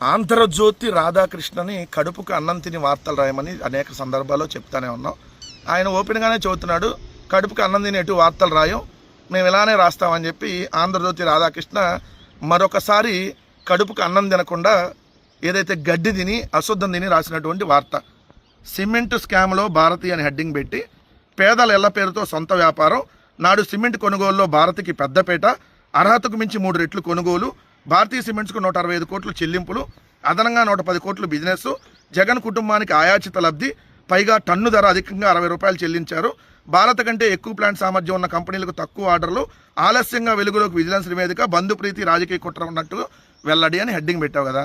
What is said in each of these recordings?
ఆంధ్రజ్యోతి రాధాకృష్ణని కడుపుకు అన్నం తిని వార్తలు రాయమని అనేక సందర్భాల్లో చెప్తానే ఉన్నాం. ఆయన ఓపెన్గానే చెబుతున్నాడు కడుపుకు అన్నం తిని ఎటు వార్తలు రాయం మేము ఇలానే రాస్తామని చెప్పి ఆంధ్రజ్యోతి రాధాకృష్ణ మరొకసారి కడుపుకు అన్నం తినకుండా ఏదైతే గడ్డి తిని అశుద్ధం తిని రాసినటువంటి వార్త. సిమెంట్ స్కామ్లో భారతి అని హెడ్డింగ్ పెట్టి పేదల ఎల్ల పేరుతో సొంత వ్యాపారం నాడు సిమెంట్ కొనుగోలులో భారతికి పెద్దపేట అర్హతకు మించి మూడు రెట్లు కొనుగోలు భారతీయ సిమెంట్స్కు నూట అరవై ఐదు కోట్లు చెల్లింపులు అదనంగా నూట పది కోట్లు బిజినెస్ జగన్ కుటుంబానికి ఆయాచిత లబ్ధి పైగా టన్ను ధర అధికంగా అరవై రూపాయలు చెల్లించారు. భారత కంటే ఎక్కువ ప్లాంట్ సామర్థ్యం ఉన్న కంపెనీలకు తక్కువ ఆర్డర్లు ఆలస్యంగా వెలుగులోకి విజిలెన్స్ నివేదిక బంధుప్రీతి రాజకీయ కుట్ర ఉన్నట్టు వెల్లడి అని హెడ్డింగ్ పెట్టావు కదా.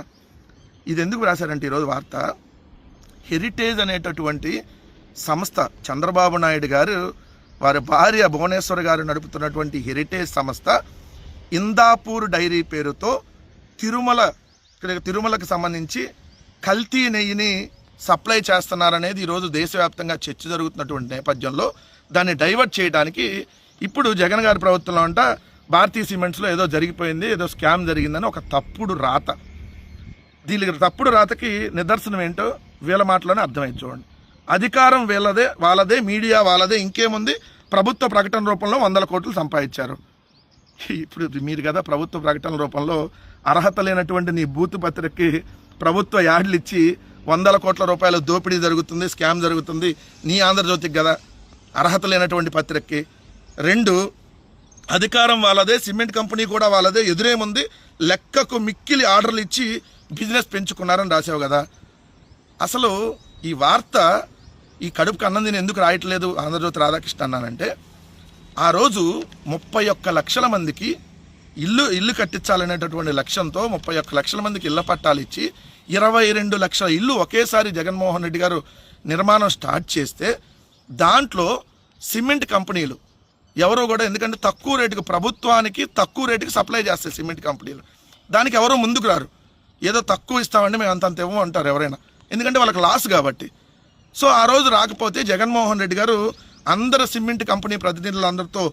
ఇది ఎందుకు రాశారంటే ఈరోజు వార్త? హెరిటేజ్ అనేటటువంటి సంస్థ చంద్రబాబు నాయుడు గారు వారి భార్య భువనేశ్వర్ గారు నడుపుతున్నటువంటి హెరిటేజ్ సంస్థ ఇందాపూర్ డైరీ పేరుతో తిరుమల తిరుమలకు సంబంధించి కల్తీ నెయ్యిని సప్లై చేస్తున్నారనేది ఈరోజు దేశవ్యాప్తంగా చర్చ జరుగుతున్నటువంటి నేపథ్యంలో దాన్ని డైవర్ట్ చేయడానికి ఇప్పుడు జగన్ గారి ప్రభుత్వంలో అంట భారతీయ సిమెంట్స్లో ఏదో జరిగిపోయింది ఏదో స్కామ్ జరిగిందని ఒక తప్పుడు రాత. దీనికి తప్పుడు రాతకి నిదర్శనం ఏంటో వీళ్ళ మాటలోనే అర్థమైంది చూడండి. అధికారం వీళ్ళదే వాళ్ళదే మీడియా వాళ్ళదే ఇంకేముంది? ప్రభుత్వ ప్రకటన రూపంలో వందల కోట్లు సంపాదించారు. ఇప్పుడు మీరు కదా ప్రభుత్వ ప్రకటన రూపంలో అర్హత లేనటువంటి నీ బూత్ పత్రికకి ప్రభుత్వ యాడ్లు ఇచ్చి వందల కోట్ల రూపాయల దోపిడీ జరుగుతుంది స్కామ్ జరుగుతుంది నీ ఆంధ్రజ్యోతికి కదా అర్హత లేనటువంటి పత్రికకి. రెండు అధికారం వాళ్ళదే సిమెంట్ కంపెనీ కూడా వాళ్ళదే ఎదురేముంది లెక్కకు మిక్కిలి ఆర్డర్లు ఇచ్చి బిజినెస్ పెంచుకున్నారని రాసావు కదా. అసలు ఈ వార్త ఈ కడుపుకు అన్నం నేను ఎందుకు రాయట్లేదు ఆంధ్రజ్యోతి రాధాకృష్ణ అన్నానంటే ఆ రోజు ముప్పై ఒక్క లక్షల మందికి ఇల్లు ఇల్లు కట్టించాలనేటటువంటి లక్ష్యంతో ముప్పై ఒక్క లక్షల మందికి ఇళ్ళ పట్టాలు ఇచ్చి ఇరవై రెండు లక్షల ఇల్లు ఒకేసారి జగన్మోహన్ రెడ్డి గారు నిర్మాణం స్టార్ట్ చేస్తే దాంట్లో సిమెంట్ కంపెనీలు ఎవరో కూడా ఎందుకంటే తక్కువ రేటుకి ప్రభుత్వానికి తక్కువ రేటుకి సప్లై చేస్తాయి సిమెంట్ కంపెనీలు. దానికి ఎవరో ముందుకు రారు. ఏదో తక్కువ ఇస్తామండి మేము అంతంత ఇవ్వము అంటారు ఎవరైనా. ఎందుకంటే వాళ్ళకి లాస్ కాబట్టి. సో ఆ రోజు రాకపోతే జగన్మోహన్ రెడ్డి గారు అందరు సిమెంట్ కంపెనీ ప్రతినిధులందరితో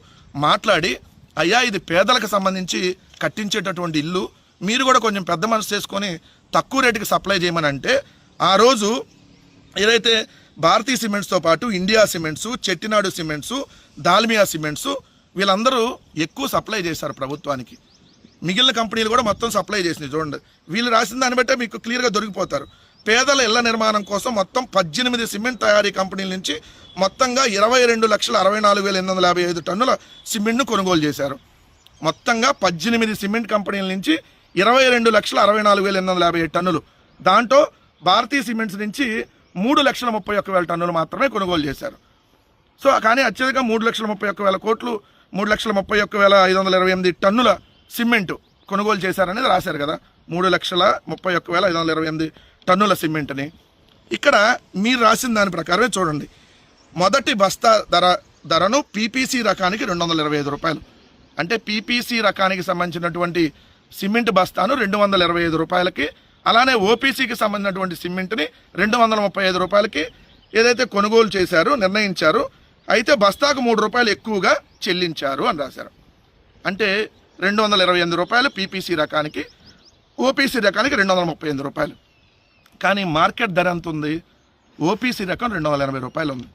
మాట్లాడి అయ్యా ఇది పేదలకు సంబంధించి కట్టించేటటువంటి ఇల్లు మీరు కూడా కొంచెం పెద్ద మనసు చేసుకొని తక్కువ రేటుకి సప్లై చేయమని అంటే ఆ రోజు ఏదైతే భారతీయ సిమెంట్స్తో పాటు India cements Chettinad cements Dalmia cements వీళ్ళందరూ ఎక్కువ సప్లై చేశారు ప్రభుత్వానికి. మిగిలిన కంపెనీలు కూడా మొత్తం సప్లై చేసినాయి చూడండి. వీళ్ళు రాసిన దాన్ని బట్టే మీకు క్లియర్గా దొరికిపోతారు. పేదల ఇళ్ళ నిర్మాణం కోసం మొత్తం పద్దెనిమిది సిమెంట్ తయారీ కంపెనీల నుంచి మొత్తంగా ఇరవై రెండు లక్షల అరవై నాలుగు వేల ఎనిమిది వందల యాభై ఐదు టన్నుల సిమెంట్ను కొనుగోలు చేశారు. మొత్తంగా పద్దెనిమిది సిమెంట్ కంపెనీల నుంచి ఇరవై రెండు లక్షల అరవై నాలుగు వేల ఎనిమిది వందల యాభై ఐదు టన్నులు. దాంట్లో భారతీయ సిమెంట్స్ నుంచి మూడు లక్షల ముప్పై ఒక్క వేల టన్నులు మాత్రమే కొనుగోలు చేశారు. సో కానీ అత్యధికంగా మూడు లక్షల ముప్పై ఒక్క వేల కోట్లు మూడు లక్షల ముప్పై ఒక్క వేల ఐదు వందల ఇరవై ఎనిమిది టన్నుల సిమెంట్ కొనుగోలు చేశారనేది రాశారు కదా. మూడు లక్షల ముప్పై ఒక్క వేల ఐదు వందల ఇరవై ఎనిమిది టన్నుల సిమెంట్ని ఇక్కడ మీరు రాసిన దాని ప్రకారమే చూడండి. మొదటి బస్తా ధర ధరను పీపీసీ రకానికి రెండు వందల ఇరవై ఐదు రూపాయలు. అంటే పీపీసీ రకానికి సంబంధించినటువంటి సిమెంట్ బస్తాను రెండు వందల ఇరవై ఐదు రూపాయలకి అలానే ఓపీసీకి సంబంధించినటువంటి సిమెంట్ని రెండు వందల ముప్పై ఐదు రూపాయలకి ఏదైతే కొనుగోలు చేశారో నిర్ణయించారు అయితే బస్తాకు మూడు రూపాయలు ఎక్కువగా చెల్లించారు అని రాశారు. అంటే రెండు వందల ఇరవై ఎనిమిది రూపాయలు పీపీసీ రకానికి ఓపీసీ రకానికి రెండు వందల ముప్పై ఎనిమిది రూపాయలు. కానీ మార్కెట్ ధర ఎంత ఉంది? ఓపీసీ రకం రెండు వందల ఎనభై రూపాయలు ఉంది.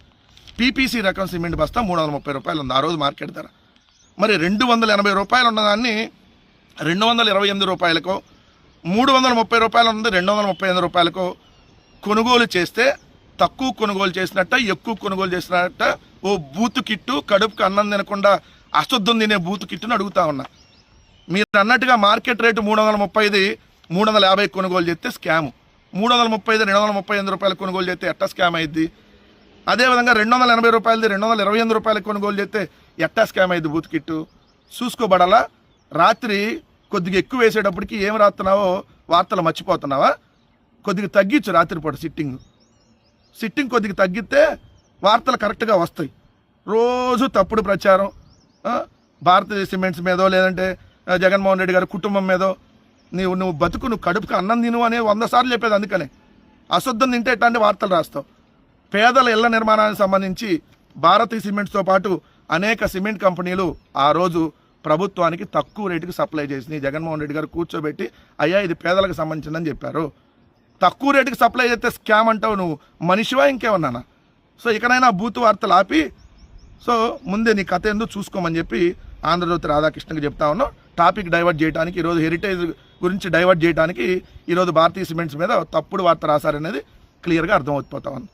పీపీసీ రకం సిమెంట్ బస్తా మూడు వందల ముప్పై రూపాయలు ఉంది ఆ రోజు మార్కెట్ ధర. మరి రెండు వందల ఎనభై రూపాయలు ఉన్నదాన్ని రెండు వందల ఇరవై ఎనిమిది రూపాయలకు మూడు వందల ముప్పై రూపాయలు ఉంది రెండు వందల ముప్పై ఎనిమిది రూపాయలకో కొనుగోలు చేస్తే తక్కువ కొనుగోలు చేసినట్ట ఎక్కువ కొనుగోలు చేసినట్ట ఓ బూతు కిట్టు కడుపుకు అన్నం తినకుండా అశుద్ధం తినే బూతు కిట్టును అడుగుతా ఉన్నా. మీరు అన్నట్టుగా మార్కెట్ రేటు మూడు వందల ముప్పైది మూడు వందల యాభై కొనుగోలు చేస్తే స్కాము. మూడు వందల ముప్పై ఐదు రెండు వందల ముప్పై ఎనిమిది రూపాయలు కొనుగోలు చేస్తే ఎట్టా స్కామ్ అయింది అదేవిధంగా రెండు వందల ఎనభై రూపాయలది రెండు వందల ఇరవై ఎనిమిది రూపాయలకు కొనుగోలు చేస్తే ఎట్టా స్కామ్ అయింది బూత్ కిట్టు? చూసుకోబడాలా? రాత్రి కొద్దిగా ఎక్కువ వేసేటప్పటికి ఏం రాస్తున్నావో వార్తలు మర్చిపోతున్నావా? కొద్దిగా తగ్గించు రాత్రిపూట సిట్టింగ్. సిట్టింగ్ కొద్దిగా తగ్గితే వార్తలు కరెక్ట్గా వస్తాయి. రోజు తప్పుడు ప్రచారం. భారతీయ సిమెంట్స్ మీదో లేదంటే జగన్మోహన్ రెడ్డి గారి కుటుంబం మీదో నీవు నువ్వు బతుకు నువ్వు కడుపుకు అన్నం తిను అని వంద సార్లు చెప్పేది అందుకనే. అశుద్ధం తింటే ఎట్లాంటి వార్తలు రాస్తావు? పేదల ఇళ్ళ నిర్మాణానికి సంబంధించి భారతీ సిమెంట్స్తో పాటు అనేక సిమెంట్ కంపెనీలు ఆ రోజు ప్రభుత్వానికి తక్కువ రేటుకి సప్లై చేసినాయి. జగన్మోహన్ రెడ్డి గారు కూర్చోబెట్టి అయ్యా ఇది పేదలకు సంబంధించిందని చెప్పారు. తక్కువ రేటుకి సప్లై చేస్తే స్కామ్ అంటావు నువ్వు. మనిషివా ఇంకేమన్నానా సో ఇకనైనా బూత్ వార్తలు ఆపి సో ముందే నీ కథ ఏందో చూసుకోమని చెప్పి ఆంధ్రజ్యోతి రాధాకృష్ణకి చెప్తా ఉన్నాం టాపిక్ డైవర్ట్ చేయడానికి ఈరోజు హెరిటేజ్ గురించి డైవర్ట్ చేయడానికి ఈరోజు భారతీయ సిమెంట్స్ మీద తప్పుడు వార్త రాశారనేది క్లియర్గా అర్థమవుతుపోతా ఉంది.